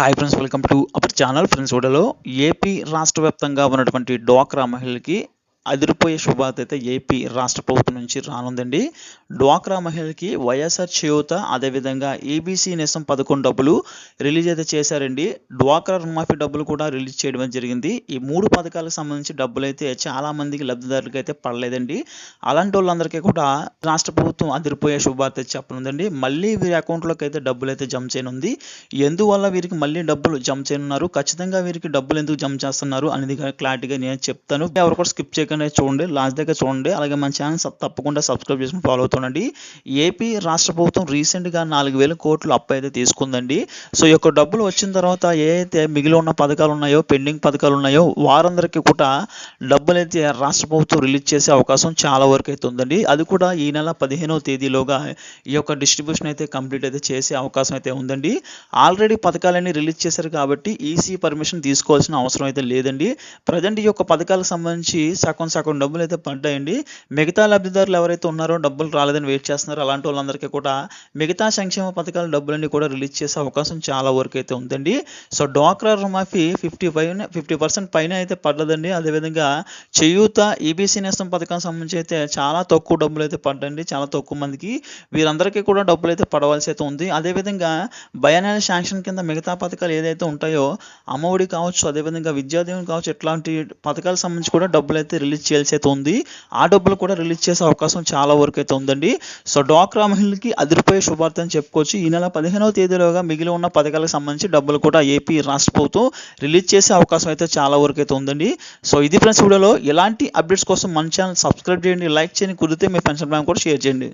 Hi friends welcome to our channel friends వీడియోలో AP రాష్ట్ర వ్యాప్తంగా ఉన్నటువంటి డ్వాక్రా మహిళలకి అదిరిపోయే శుభార్త అయితే ఏపీ రాష్ట్ర ప్రభుత్వం నుంచి రానుందండి. డ్వాక్రా మహిళలకి వైఎస్ఆర్ చేయూత అదేవిధంగా ఏబీసీ నేసం పదకొండు డబ్బులు రిలీజ్ అయితే చేశారండి. డ్వాక్రా రుణమాఫీ డబ్బులు కూడా రిలీజ్ చేయడం జరిగింది. ఈ మూడు పథకాలకు సంబంధించి డబ్బులు అయితే చాలా మందికి లబ్ధిదారులకు అయితే పడలేదండి. అలాంటి వాళ్ళందరికీ కూడా రాష్ట్ర ప్రభుత్వం అదిరిపోయే శుభార్త చెప్పనుందండి. మళ్ళీ వీరి అకౌంట్లోకి అయితే డబ్బులు అయితే జమ చేయనుంది. ఎందువల్ల వీరికి మళ్ళీ డబ్బులు జమ చేయనున్నారు? ఖచ్చితంగా వీరికి డబ్బులు ఎందుకు జమ చేస్తున్నారు? అనేది క్లారిటీగా నేను చెప్తాను. ఎవరు కూడా స్కిప్ చేయకుండా చూడండి లాస్ట్ దగ్గర చూడండి. అలాగే మన ఛానల్ తప్పకుండా సబ్స్క్రైబ్ చేసుకుని ఫాలో అవుతుండండి. ఏపీ రాష్ట్ర ప్రభుత్వం రీసెంట్గా నాలుగు వేల కోట్లు అప్పు అయితే తీసుకుందండి. సో ఈ యొక్క డబ్బులు వచ్చిన తర్వాత ఏ అయితే మిగిలి ఉన్న పథకాలు ఉన్నాయో పెండింగ్ పథకాలు ఉన్నాయో వారందరికీ కూడా డబ్బులు అయితే రాష్ట్ర ప్రభుత్వం రిలీజ్ చేసే అవకాశం చాలా వరకు అయితే ఉందండి. అది కూడా ఈ నెల పదిహేనవ తేదీలోగా ఈ యొక్క డిస్ట్రిబ్యూషన్ అయితే కంప్లీట్ అయితే చేసే అవకాశం అయితే ఉందండి. ఆల్రెడీ పథకాలన్నీ రిలీజ్ చేశారు కాబట్టి ఈసీ పర్మిషన్ తీసుకోవాల్సిన అవసరం అయితే లేదండి. ప్రజెంట్ ఈ యొక్క పథకాలకు సంబంధించి సగం సగం డబ్బులు అయితే పడ్డాయండి. మిగతా లబ్ధిదారులు ఎవరైతే ఉన్నారో డబ్బులు రాలేదని వెయిట్ చేస్తున్నారో. అలాంటి వాళ్ళందరికీ కూడా మిగతా సంక్షేమ పథకాల డబ్బులన్నీ కూడా రిలీజ్ చేసే అవకాశం చాలా వరకు అయితే ఉందండి. సో డ్వాక్రా రుణమాఫీ ఫిఫ్టీ పైన ఫిఫ్టీ పర్సెంట్ పైన అయితే పడలేదండి అదేవిధంగా చేయూత ఈబీసీ నేస్తం పథకం సంబంధించి అయితే చాలా తక్కువ డబ్బులు అయితే పడ్డండి చాలా తక్కువ మందికి. వీరందరికీ కూడా డబ్బులు అయితే పడవలసి అయితే ఉంది. అదేవిధంగా బయానాల శాంక్షన్ కింద మిగతా పథకాలు ఏదైతే ఉంటాయో అమ్మఒడి కావచ్చు అదేవిధంగా విద్యాదేవుని కావచ్చు ఇట్లాంటి పథకాలకు సంబంధించి కూడా డబ్బులు అయితే రిలీజ్ రిలీజ్ చేయాల్సి అయితే ఉంది. ఆ డబ్బులు కూడా రిలీజ్ చేసే అవకాశం చాలా వరకు అయితే ఉందండి. సో డ్వాక్రా మహిళలకి అదిరిపోయే శుభార్త అని చెప్పుకోవచ్చు. ఈ నెల పదిహేనవ తేదీలోగా మిగిలి ఉన్న పథకాలకు సంబంధించి డబ్బులు కూడా ఏపీ రాష్ట్ర ప్రభుత్వం రిలీజ్ చేసే అవకాశం అయితే చాలా వరకు అయితే ఉందండి. సో ఇది ఫ్రెండ్స్ వీడియోలో. ఎలాంటి అప్డేట్స్ కోసం మన ఛానల్ సబ్స్క్రైబ్ చేయండి లైక్ చేయండి కుదిరితే మీ ఫ్రెండ్స్ కూడా షేర్ చేయండి.